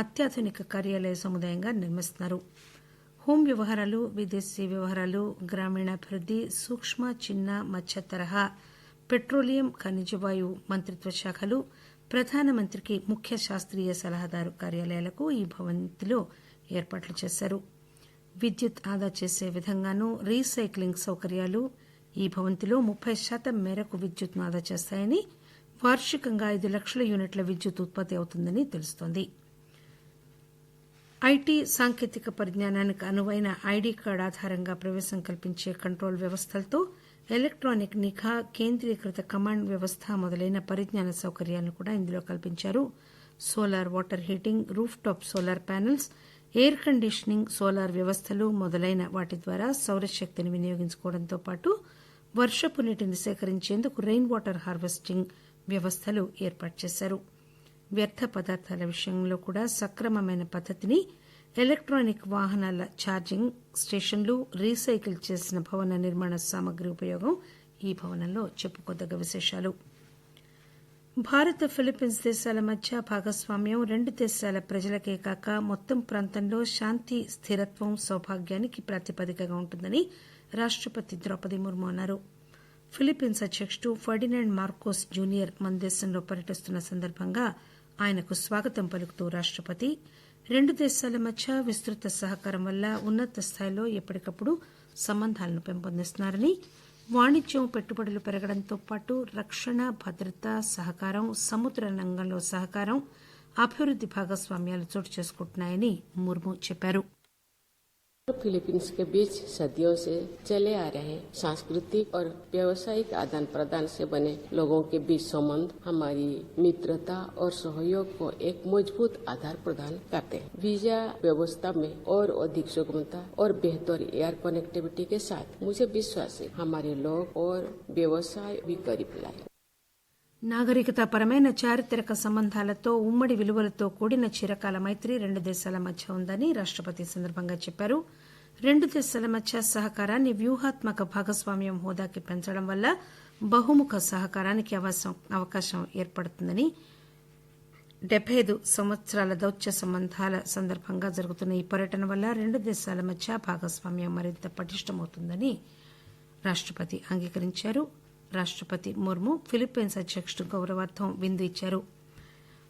అత్యాధునిక కార్యాలయ సముదాయంగా నిర్మిస్తున్నారు. హోం వ్యవహారాలు విదేశీ వ్యవహారాలు గ్రామీణాభివృద్ది సూక్ష్మ చిన్న మధ్య తరహా పెట్రోలియం ఖనిజ వాయు మంత్రిత్వ శాఖలు ప్రధానమంత్రికి ముఖ్య శాస్త్రీయ సలహాదారు కార్యాలయాలకు ఈ భవంతిలో ఏర్పాట్లు చేశారు. విద్యుత్ ఆదా చేసే విధంగానూ రీసైక్లింగ్ సౌకర్యాలు ఈ భవంతిలో ముప్పై శాతం మేరకు విద్యుత్ను ఆదా చేస్తాయని వార్షికంగా ఐదు లక్షల యూనిట్ల విద్యుత్ ఉత్పత్తి అవుతుందని తెలుస్తోంది. ఐటీ సాంకేతిక పరిజ్ఞానానికి అనువైన ఐడీ కార్డు ఆధారంగా ప్రవేశం కల్పించే కంట్రోల్ వ్యవస్థలతో ఎలక్టానిక్ నిఘా కేంద్రీకృత కమాండ్ వ్యవస్థ మొదలైన పరిజ్ఞాన సౌకర్యాలను కూడా ఇందులో కల్పించారు. Solar water heating rooftop solar panels air conditioning solar వ్యవస్థలు మొదలైన వాటి ద్వారా సౌరశక్తిని వినియోగించుకోవడంతో పాటు వర్షపు నీటిని సేకరించేందుకు రెయిన్ వాటర్ హార్వెస్టింగ్ వ్యవస్థలు ఏర్పాటు చేశారు. వ్యర్థ పదార్థాల విషయంలో కూడా సక్రమమైన పద్దతిని ఎలక్టానిక్ వాహనాల ఛార్జింగ్ స్టేషన్లు రీసైకిల్ చేసిన భవన నిర్మాణ సామగ్రి ఉపయోగం ఈ భవనంలో చెప్పుకోదగ్గ విశేషాలు. భారత ఫిలిప్పీన్స్ దేశాల మధ్య భాగస్వామ్యం రెండు దేశాల ప్రజలకే కాక మొత్తం ప్రాంతంలో శాంతి స్థిరత్వం సౌభాగ్యానికి ప్రాతిపదికగా ఉంటుందని రాష్టపతి ద్రౌపది ముర్ము అన్నారు. ఫిలిప్పీన్స్ అధ్యకుడు ఫర్డినాండ్ మార్కోస్ జూనియర్ మన దేశంలో పర్యటిస్తున్న సందర్భంగా ఆయనకు స్వాగతం పలుకుతూ రాష్టపతి రెండు దేశాల మధ్య విస్తృత సహకారం వల్ల ఉన్నత స్థాయిలో ఎప్పటికప్పుడు సంబంధాలను పెంపొందిస్తున్నారని వాణిజ్యం పెట్టుబడులు పెరగడంతో పాటు రక్షణ భద్రత సహకారం సముద్ర రంగంలో సహకారం అభివృద్ది భాగస్వామ్యాలు చోటు చేసుకుంటున్నాయని ముర్ము చెప్పారు. फिलीपींस के बीच सदियों से चले आ रहे सांस्कृतिक और व्यावसायिक आदान प्रदान से बने लोगों के बीच संबंध हमारी मित्रता और सहयोग को एक मजबूत आधार प्रदान करते हैं वीजा व्यवस्था में और अधिक सुगमता और बेहतर एयर कनेक्टिविटी के साथ मुझे विश्वास है हमारे लोग और व्यवसाय भी करीब लाए నాగరికతాపరమైన చారిత్రక సంబంధాలతో ఉమ్మడి విలువలతో కూడిన చిరకాల మైత్రి రెండు దేశాల మధ్య ఉందని రాష్టపతి సందర్భంగా చెప్పారు రెండు దేశాల మధ్య సహకారాన్ని వ్యూహాత్మక భాగస్వామ్యం హోదాకి పెంచడం వల్ల బహుముఖ సహకారానికి అవకాశం ఏర్పడుతుందని డెబ్బై ఐదు సంవత్సరాల దౌత్య సంబంధాల సందర్భంగా జరుగుతున్న ఈ పర్యటన వల్ల రెండు దేశాల మధ్య భాగస్వామ్యం మరింత పటిష్టమవుతుందని రాష్టపతి అంగీకరించారు. రాష్టపతి ముర్ము ఫిలిప్పీన్స్ అధ్యకుడు గౌరవార్థం విందు ఇచ్చారు.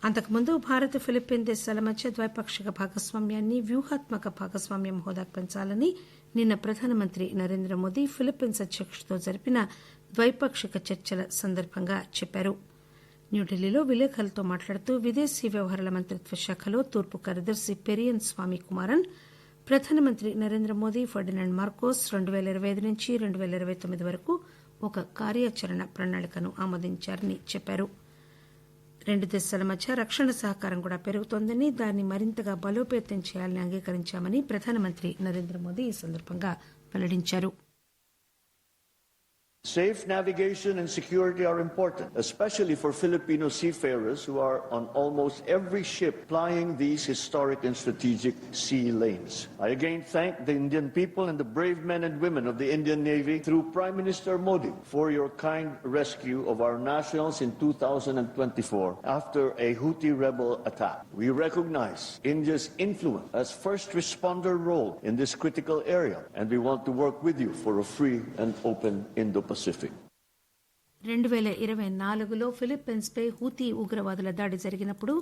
అంతకుముందు భారత్ ఫిలిప్పీన్ దేశాల మధ్య ద్వైపాక్షిక భాగస్వామ్యాన్ని వ్యూహాత్మక భాగస్వామ్యం హోదాకు పెంచాలని నిన్న ప్రధానమంత్రి నరేంద్ర మోదీ ఫిలిప్పీన్స్ అధ్యకుడితో జరిపిన ద్వైపాక్షిక చర్చల సందర్భంగా చెప్పారు. న్యూఢిల్లీలో విలేకరులతో మాట్లాడుతూ విదేశీ వ్యవహారాల మంత్రిత్వ శాఖలో తూర్పు కార్యదర్శి పెరియన్ స్వామి కుమారన్ ప్రధానమంత్రి నరేంద్ర మోదీ ఫర్డినాండ్ మార్కోస్ రెండు పేల ఇరవై ఐదు నుంచి రెండు పేల ఇరవై తొమ్మిది వరకు ఒక కార్యాచరణ ప్రణాళికను ఆమోదించారని చెప్పారు. రెండు దేశాల మధ్య రక్షణ సహకారం కూడా పెరుగుతోందని దాన్ని మరింతగా బలోపేతం చేయాలని అంగీకరించామని ప్రధానమంత్రి నరేంద్ర మోదీ ఈ సందర్భంగా వెల్లడించారు. Safe navigation and security are important, especially for Filipino seafarers who are on almost every ship plying these historic and strategic sea lanes. I again thank the Indian people and the brave men and women of the Indian Navy through Prime Minister Modi for your kind rescue of our nationals in 2024 after a Houthi rebel attack. We recognize India's influence as first responder role in this critical area and we want to work with you for a free and open Indo Pacific. రెండు పేల ఇరవై నాలుగులో ఫిలిప్పీన్స్పై Houthi ఉగ్రవాదుల దాడి జరిగినప్పుడు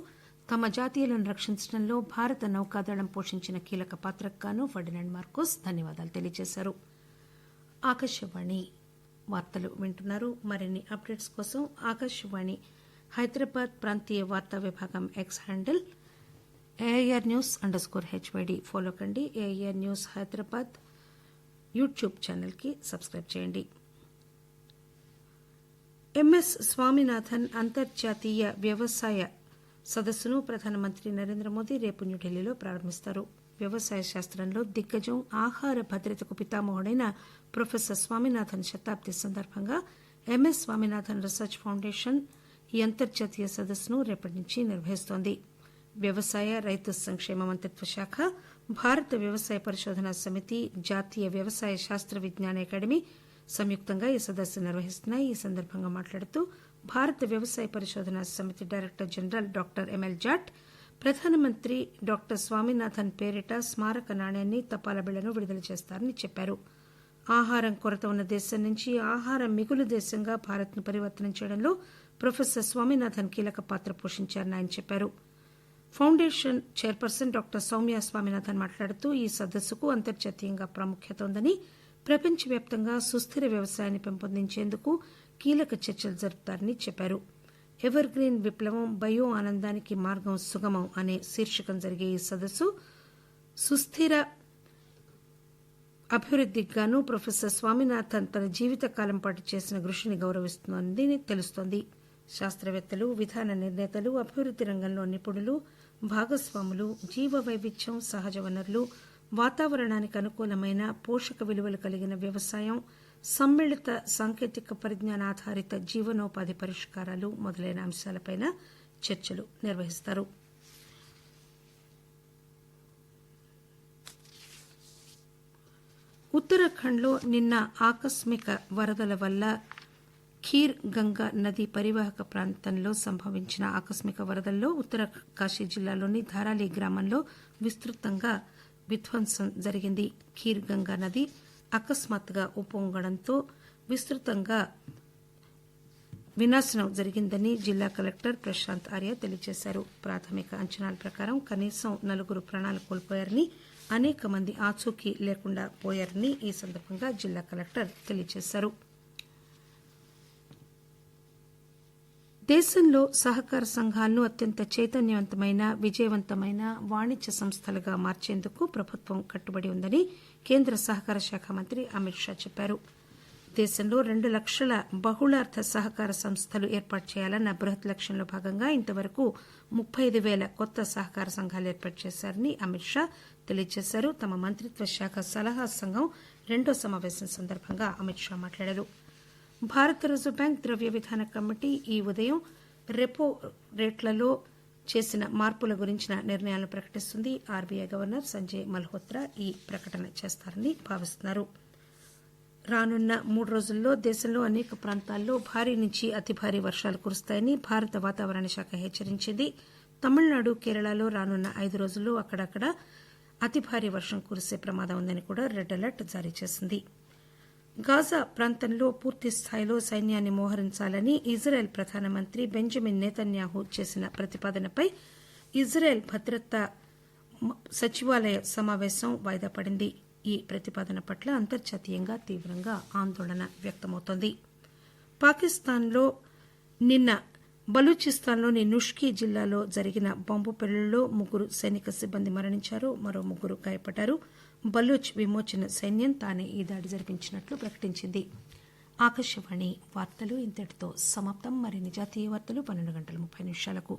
తమ జాతీయులను రక్షించడంలో భారత నౌకాదళం పోషించిన కీలక పాత్రకు గాను ఫర్డినాండ్ మార్కోస్ ధన్యవాదాలు తెలియజేశారు. ఆకాశవాణి వార్తలు వింటున్నారు. మరిన్ని అప్డేట్స్ కోసం ఆకాశవాణి హైదరాబాద్ ప్రాంతీయ వార్తా విభాగం X handle AIR news underscore HYD follow కండి. ఏఐఆర్ న్యూస్ హైదరాబాద్ యూట్యూబ్ ఛానల్కి సబ్స్క్రైబ్ చేయండి. ఎంఎస్ స్వామినాథన్ అంతర్జాతీయ వ్యవసాయ సదస్సును ప్రధానమంత్రి నరేంద్ర మోదీ రేపు న్యూఢిల్లీలో ప్రారంభిస్తారు. వ్యవసాయ శాస్త్రంలో దిగ్గజం ఆహార భద్రతకు పితామహుడైన ప్రొఫెసర్ స్వామినాథన్ శతాబ్ది సందర్భంగా ఎంఎస్ స్వామినాథన్ రీసెర్చ్ ఫౌండేషన్ ఈ అంతర్జాతీయ సదస్సును రేపటి నుంచి నిర్వహిస్తోంది. వ్యవసాయ రైతు సంక్షేమ మంత్రిత్వ శాఖ భారత వ్యవసాయ పరిశోధనా సమితి జాతీయ వ్యవసాయ శాస్త్ర విజ్ఞాన అకాడమీ సంయుక్తంగా ఈ సదస్సు నిర్వహిస్తున్నాయి ఈ సందర్భంగా మాట్లాడుతూ భారత వ్యవసాయ పరిశోధనా సమితి director general doctor M L Jat ప్రధానమంత్రి డాక్టర్ స్వామినాథన్ పేరిట స్మారక నాణ్యాన్ని తపాలా బిళ్ళను విడుదల చేస్తారని చెప్పారు. ఆహారం కొరత ఉన్న దేశం నుంచి ఆహారం మిగులు దేశంగా భారత్ను పరివర్తనం చేయడంలో ప్రొఫెసర్ స్వామినాథన్ కీలక పాత్ర పోషించారని ఆయన చెప్పారు. Foundation chairperson doctor Soumya Swaminathan మాట్లాడుతూ ఈ సదస్సుకు అంతర్జాతీయంగా ప్రాముఖ్యత ఉందని ప్రపంచవ్యాప్తంగా సుస్థిర వ్యవసాయాన్ని పెంపొందించేందుకు కీలక చర్చలు జరుపుతారని చెప్పారు. ఎవర్ గ్రీన్ విప్లవం బయో ఆనందానికి మార్గం సుగమం అనే శీర్షికం జరిగే ఈ సదస్సు సుస్థిర అభివృద్దికి గాను ప్రొఫెసర్ స్వామినాథన్ తన జీవితకాలం పాటు చేసిన కృషిని గౌరవిస్తోందని తెలుస్తోంది. శాస్త్రవేత్తలు విధాన నిర్ణేతలు అభివృద్ది రంగంలో నిపుణులు భాగస్వాములు జీవ వైవిధ్యం సహజ వనరులు వాతావరణానికి అనుకూలమైన పోషక విలువలు కలిగిన వ్యవసాయం సమ్మిళిత సాంకేతిక పరిజ్ఞాన ఆధారిత జీవనోపాధి పరిష్కారాలు మొదలైన అంశాలపై చర్చలు నిర్వహిస్తారు. ఉత్తరాఖండ్లో నిన్న ఆకస్మిక వరదల వల్ల ఖీర్ గంగా నది పరివాహక ప్రాంతంలో సంభవించిన ఆకస్మిక వరదల్లో ఉత్తర కాశీ జిల్లాలోని ధారాలి గ్రామంలో విస్తృతంగా విధ్వంసం జరిగింది. ఖీర్ గంగా నది అకస్మాత్తుగా ఉప్పొంగడంతో విస్తృతంగా వినాశనం జరిగిందని జిల్లా కలెక్టర్ ప్రశాంత్ ఆర్య తెలియజేశారు. ప్రాథమిక అంచనాల ప్రకారం కనీసం నలుగురు ప్రాణాలు కోల్పోయారని అనేక మంది ఆచూకీ లేకుండా పోయారని ఈ సందర్భంగా జిల్లా కలెక్టర్ తెలియజేశారు. దేశంలో సహకార సంఘాలను అత్యంత చైతన్యవంతమైన విజయవంతమైన వాణిజ్య సంస్థలుగా మార్చేందుకు ప్రభుత్వం కట్టుబడి ఉందని కేంద్ర సహకార శాఖ మంత్రి అమిత్ షా చెప్పారు. దేశంలో రెండు లక్షల బహుళార్థ సహకార సంస్థలు ఏర్పాటు చేయాలన్న బృహత్ లక్ష్యంలో భాగంగా ఇంతవరకు ముప్పై ఐదు వేల కొత్త సహకార సంఘాలు ఏర్పాటు చేశారని అమిత్ షా తెలియజేశారు. తమ మంత్రిత్వ శాఖ సలహా సంఘం రెండో సమావేశం సందర్భంగా అమిత్ షా మాట్లాడారు. భారత రిజర్వ్ బ్యాంక్ ద్రవ్య విధాన కమిటీ ఈ ఉదయం రెపో రేట్లలో చేసిన మార్పుల గురించిన నిర్ణయాలను ప్రకటిస్తుంది. ఆర్బీఐ గవర్నర్ సంజయ్ మల్హోత్రా ఈ ప్రకటన చేస్తారని భావిస్తున్నారు. రానున్న మూడు రోజుల్లో దేశంలో అనేక ప్రాంతాల్లో భారీ నుంచి అతి భారీ వర్షాలు కురుస్తాయని భారత వాతావరణ శాఖ హెచ్చరించింది. తమిళనాడు కేరళలో రానున్న ఐదు రోజుల్లో అక్కడక్కడ అతి భారీ వర్షం కురిసే ప్రమాదం ఉందని కూడా రెడ్ అలర్ట్ జారీ చేసింది. గాజా ప్రాంతంలో పూర్తి స్థాయిలో సైన్యాన్ని మోహరించాలని ఇజ్రాయెల్ ప్రధానమంత్రి బెంజమిన్ నేతన్యాహు చేసిన ప్రతిపాదనపై ఇజ్రాయెల్ భద్రతా సచివాలయ సమావేశం వాయిదా పడింది. ఈ ప్రతిపాదన పట్ల అంతర్జాతీయంగా తీవ్రంగా ఆందోళన వ్యక్తమవుతోంది. పాకిస్తాన్లో నిన్న బలూచిస్తాన్లోని నుష్కీ జిల్లాలో జరిగిన బాంబు పేలుళ్ళలో ముగ్గురు సైనిక సిబ్బంది మరణించారు. మరో ముగ్గురు గాయపడ్డారు. బలూచ్ విమోచన సైన్యం తానే ఈ దాడి జరిపించినట్లు ప్రకటించింది. ఆకాశవాణి వార్తలు ఇంతటితో సమాప్తం. మరిన్ని జాతీయ వార్తలు పన్నెండు గంటల ముప్పై నిమిషాలకు.